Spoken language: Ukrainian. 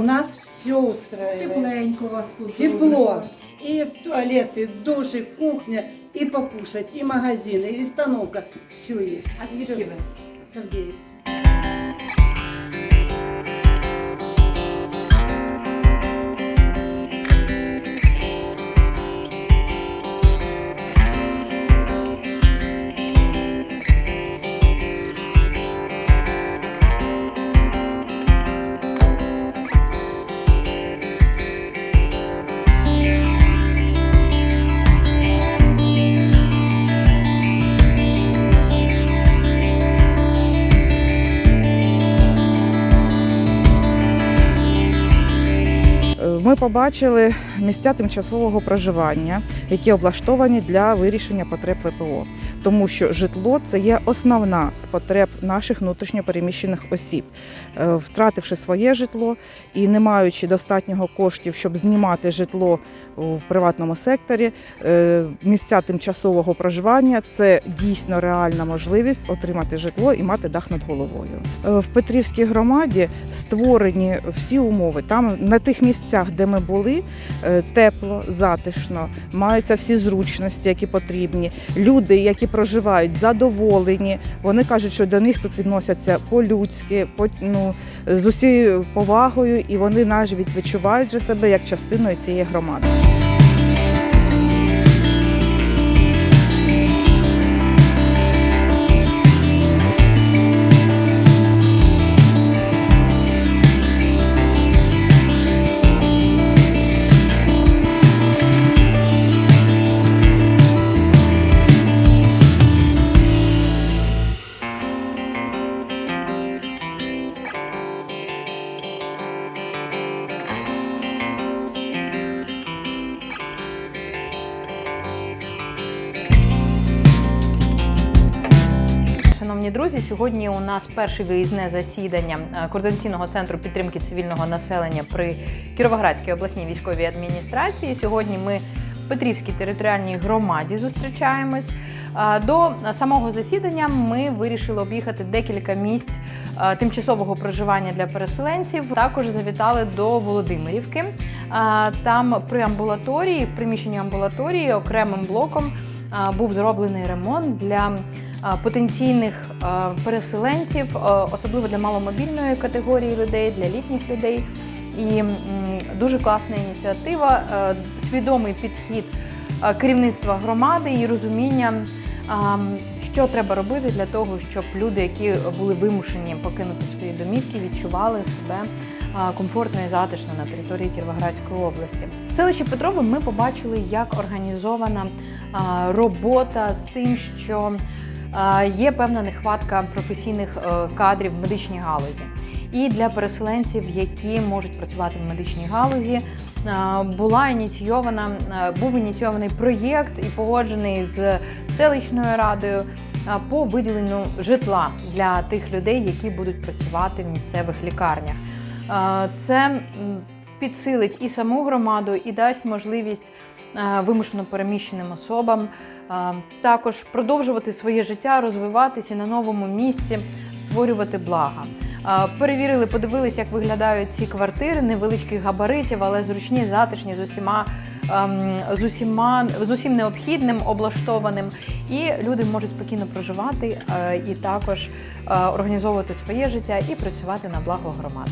нас все устраивает. Тепленько у вас тут. Тепло. И туалеты, души, кухня, и покушать, и магазины, и установка. Все есть. А звідки Всё. ви? Сергей. Ми побачили місця тимчасового проживання, які облаштовані для вирішення потреб ВПО, тому що житло це є основна з потреб наших внутрішньопереміщених осіб. Е, Втративши своє житло і не маючи достатнього коштів, щоб знімати житло в приватному секторі, е, місця тимчасового проживання це дійсно реальна можливість отримати житло і мати дах над головою. Е, В Петрівській громаді створені всі умови. Там на тих місцях, де ми були, е, тепло, затишно, маються всі зручності, які потрібні. Люди, які проживають, задоволені. Вони кажуть, що до них тут відносяться по-людськи, по, ну, з усією повагою, і вони навіть відчувають же себе як частиною цієї громади. Шановні друзі, сьогодні у нас перше виїзне засідання е, координаційного центру підтримки цивільного населення при Кіровоградській обласній військовій адміністрації. Сьогодні ми в Петрівській територіальній громаді зустрічаємось. Е, До самого засідання ми вирішили об'їхати декілька місць е, тимчасового проживання для переселенців. Також завітали до Володимирівки. Там при амбулаторії, в приміщенні амбулаторії окремим блоком був зроблений ремонт для потенційних переселенців, особливо для маломобільної категорії людей, для літніх людей. І дуже класна ініціатива, свідомий підхід керівництва громади і розуміння, що треба робити для того, щоб люди, які були вимушені покинути свої домівки, відчували себе комфортно і затишно на території Кіровоградської області. В селищі Петрове ми побачили, як організована робота з тим, що є певна нехватка професійних е, кадрів в медичній галузі. І для переселенців, які можуть працювати в медичній галузі, була ініційована, був ініційований проєкт і погоджений з селищною радою по виділенню житла для тих людей, які будуть працювати в місцевих лікарнях. Це підсилить і саму громаду, і дасть можливість е, вимушено переміщеним особам е, також продовжувати своє життя, розвиватися на новому місці, створювати блага. Е, Перевірили, подивились, як виглядають ці квартири невеличких габаритів, але зручні, затишні з усіма. ем, З усіма з усім необхідним облаштованим, і люди можуть спокійно проживати е, і також е, організовувати своє життя і працювати на благо громади.